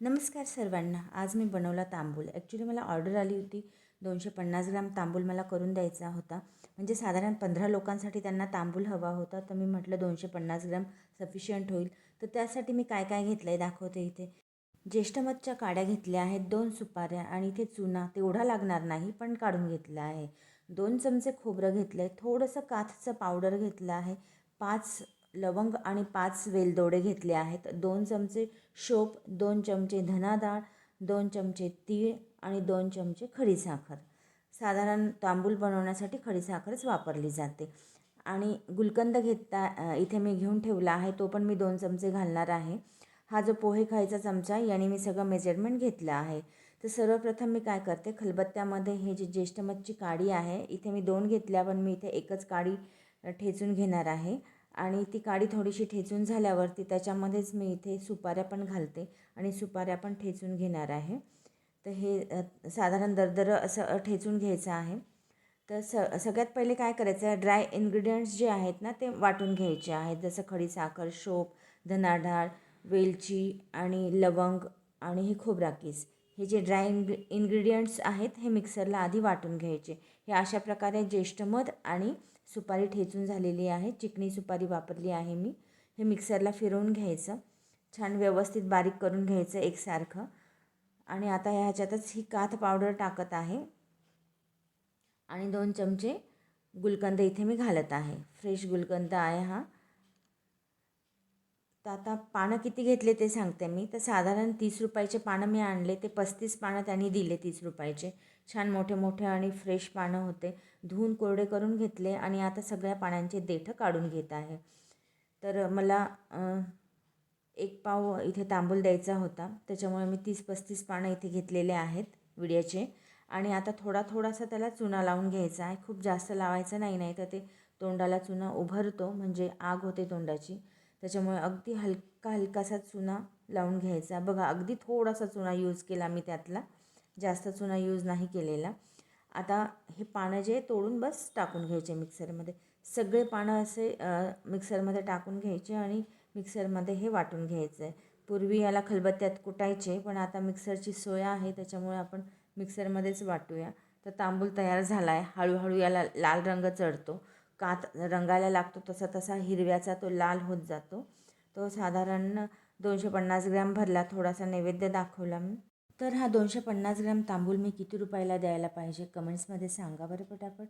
नमस्कार सर्वांना. आज मी बनवला तांबूल. ॲक्च्युली मला ऑर्डर आली होती. दोनशे पन्नास ग्राम तांबूल मला करून द्यायचा होता. म्हणजे साधारण पंधरा लोकांसाठी त्यांना तांबूल हवा होता. तर मी म्हटलं दोनशे पन्नास ग्राम सफिशियंट होईल. तर त्यासाठी मी काय काय घेतलं आहे दाखवते इथे. ज्येष्ठमतच्या काड्या घेतल्या आहेत. दोन सुपाऱ्या आणि इथे चुना. तेवढा लागणार नाही पण काढून घेतला आहे. दोन चमचे खोबरं घेतलं आहे थोडंसं काथचं पावडर घेतलं आहे. पाच लवंग आणि पाच वेलदोडे घेतले आहेत. दोन चमचे शोप दोन चमचे धना डाळ दोन चमचे तीळ आणि दोन चमचे खडीसाखर साधारण तांबूल बनवण्यासाठी खडीसाखरच वापरली जाते. आणि गुलकंद घेता इथे मी घेऊन ठेवला आहे तो पण मी दोन चमचे घालणार आहे. हा जो पोहे खायचा चमचा याने मी सगळं मेजरमेंट घेतलं आहे. तर सर्वप्रथम मी काय करते खलबत्त्यामध्ये हे जे ज्येष्ठमतची काडी आहे इथे मी दोन घेतल्या पण मी इथे एकच काडी ठेचून घेणार आहे. आणि ती काडी थोडीशी ठेचून झाल्यावरती त्याच्यामध्येच मी इथे सुपाऱ्या पण घालते आणि सुपाऱ्या पण ठेचून घेणार आहे. तर हे साधारण दरदर असं ठेचून घ्यायचं आहे. तर स सगळ्यात पहिले काय करायचं आहे ड्राय इन्ग्रेडियंट्स जे आहेत ना ते वाटून घ्यायचे आहेत. जसं खडीसाखर शोप धनाढाळ वेलची आणि लवंग आणि हे खोबराकीस हे जे ड्राय इन्ग्री इन्ग्रेडियंट्स आहेत हे मिक्सरला आधी वाटून घ्यायचे. हे अशा प्रकारे ज्येष्ठ मध आणि सुपारी ठेचून झालेली आहे. चिकणी सुपारी वापरली आहे मी. हे मिक्सरला फिरवून घ्यायचं. छान व्यवस्थित बारीक करून घ्यायचं एकसारखं. आणि आता ह्याच्यातच ही काथ पावडर टाकत आहे. आणि दोन चमचे गुलकंद इथे मी घालत आहे. फ्रेश गुलकंद आहे हा. तर आता पानं किती घेतले ते सांगते मी. तर साधारण तीस रुपयाचे पानं मी आणले. ते पस्तीस पानं त्यांनी दिले तीस रुपयाचे. छान मोठे मोठे आणि फ्रेश पानं होते. धुवून कोरडे करून घेतले आणि आता सगळ्या पानांचे देठं काढून घेत आहे. तर मला एक पाव इथे तांबूल द्यायचा होता. त्याच्यामुळे मी तीस पस्तीस पानं इथे घेतलेले आहेत विड्याचे. आणि आता थोडा थोडासा त्याला चुना लावून घ्यायचा आहे. खूप जास्त लावायचं नाही नाही तर ते तोंडाला चुना उभरतो. म्हणजे आग होते तोंडाची. त्याच्यामुळे अगदी हलका हलकासा चुना लावून घ्यायचा. बघा अगदी थोडासा चुना यूज केला मी त्यातला. जास्त चुना यूज नाही केलेला. आता हे पानं जे तोडून बस टाकून घ्यायचे मिक्सरमध्ये. सगळे पानं असे मिक्सरमध्ये टाकून घ्यायचे आणि मिक्सरमध्ये हे वाटून घ्यायचं आहे पूर्वी याला खलबत्त्यात कुटायचे पण आता मिक्सरची सोय आहे त्याच्यामुळे आपण मिक्सरमध्येच वाटूया. तर तांबूल तयार झाला आहे हळूहळू याला लाल रंग चढतो. कात रंगायला लागतो तसा तसा हिरव्याचा तो लाल होत जातो. तो साधारण दोनशे पन्नास ग्रॅम भरला थोडासा नैवेद्य दाखवला मी. तर हा दोनशे पन्नास ग्रॅम तांबूल मी किती रुपयाला द्यायला पाहिजे? कमेंट्समध्ये सांगा बरं पटापट.